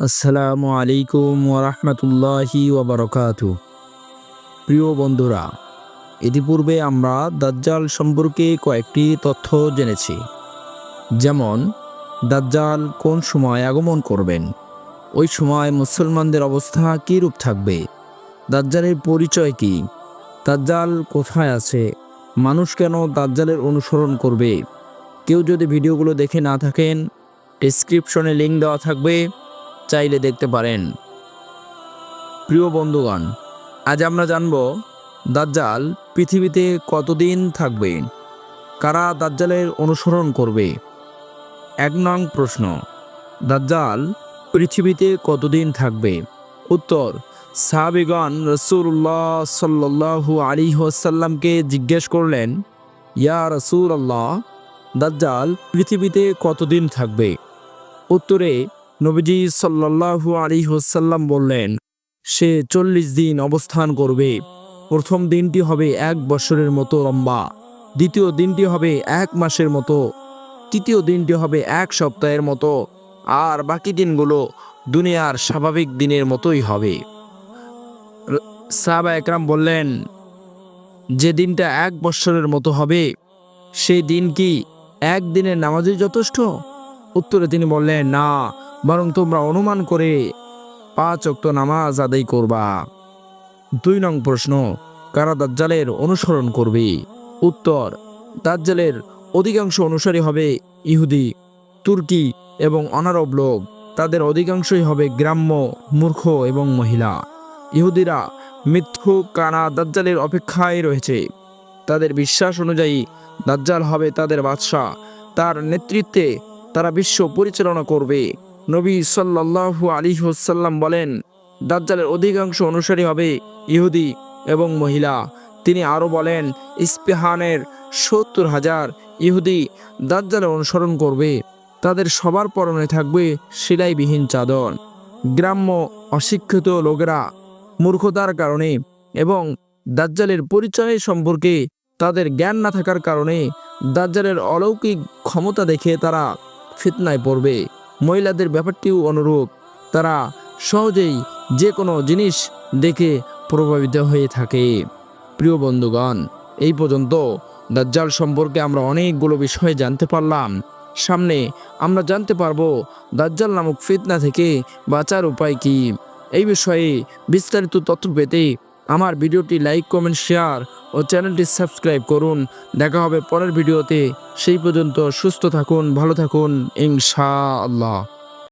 আসসালামু আলাইকুম ওরহমতুল্লাহি ওবরকাতু প্রিয় বন্ধুরা, ইতিপূর্বে আমরা দাজ্জাল সম্পর্কে কয়েকটি তথ্য জেনেছি। যেমন, দাজ্জাল কোন সময় আগমন করবেন? ওই সময় মুসলমানদের অবস্থা কী রূপ থাকবে? দাজ্জালের পরিচয় কি? দাজ্জাল কোথায় আছে? মানুষ কেন দাজ্জালের অনুসরণ করবে? কেউ যদি ভিডিওগুলো দেখে না থাকেন ডিসক্রিপশনে লিঙ্ক দেওয়া থাকবে। চাইলে দেখতে পারেন। প্রিয় বন্ধুগণ, আজ আমরা জানব দাজ্জাল পৃথিবীতে কতদিন থাকবে? কারা দাজ্জালের অনুসরণ করবে? এক নং প্রশ্ন, দাজ্জাল পৃথিবীতে কতদিন থাকবে? উত্তর, সাহাবিগণ রসুল্লাহ সাল্লু আলী জিজ্ঞেস করলেন, ইয়া রসুল আল্লাহ দাজ্জাল পৃথিবীতে কতদিন থাকবে? উত্তরে নবীজি সাল্লাহু আলী হোসাল্লাম বললেন, সে চল্লিশ দিন অবস্থান করবে। প্রথম দিনটি হবে এক বছরের মতো লম্বা। দ্বিতীয় দিনটি হবে এক মাসের মতো। তৃতীয় দিনটি হবে এক সপ্তাহের মতো। আর বাকি দিনগুলো দুনিয়ার স্বাভাবিক দিনের মতোই হবে। সাহাবা একরাম বললেন, যে দিনটা এক বৎসরের মতো হবে, সেই দিন কি একদিনের নামাজই যথেষ্ট? উত্তরে তিনি বললেন, না, বরং তোমরা অনুমান করে পাঁচ অক্ত নামাজ আদায় করবা। দুই নং প্রশ্ন, কারা দাজ্জালের অনুসরণ করবে? উত্তর, দাজ্জালের অধিকাংশ অনুসারী হবে ইহুদি, তুর্কি এবং অনারব লোক। তাদের অধিকাংশই হবে গ্রাম্য মূর্খ এবং মহিলা। ইহুদিরা মিথ্যু কানা দাজ্জালের অপেক্ষায় রয়েছে। তাদের বিশ্বাস অনুযায়ী দাজ্জাল হবে তাদের বাদশাহ। তার নেতৃত্বে তারা বিশ্ব পরিচালনা করবে। নবী সাল্লাহু আলী হোসাল্লাম বলেন, দাজ্জালের অধিকাংশ অনুসারী হবে ইহুদি এবং মহিলা। তিনি আরও বলেন, ইস্পেহানের সত্তর হাজার ইহুদি দাজ্জালের অনুসরণ করবে। তাদের সবার পরনে থাকবে সেলাইবিহীন চাদর। গ্রাম্য অশিক্ষিত লোকেরা মূর্খতার কারণে এবং দাজ্জালের পরিচয় সম্পর্কে তাদের জ্ঞান না থাকার কারণে দাজ্জালের অলৌকিক ক্ষমতা দেখে তারা ফিতনায় পড়বে। মহিলাদের ব্যাপারটিও অনুরূপ। তারা সহজেই যে কোনো জিনিস দেখে প্রভাবিত হয়ে থাকে। প্রিয় বন্ধুগণ, এই পর্যন্ত দাজ্জাল সম্পর্কে আমরা অনেকগুলো বিষয় জানতে পারলাম। সামনে আমরা জানতে পারব, দাজ্জাল নামক ফিতনা থেকে বাঁচার উপায় কি? এই বিষয়ে বিস্তারিত তথ্য পেতে আমার ভিডিওটি লাইক, কমেন্ট, শেয়ার ও চ্যানেলটি সাবস্ক্রাইব করুন। দেখা হবে পরের ভিডিওতে। সেই পর্যন্ত সুস্থ থাকুন, ভালো থাকুন, ইনশাআল্লাহ।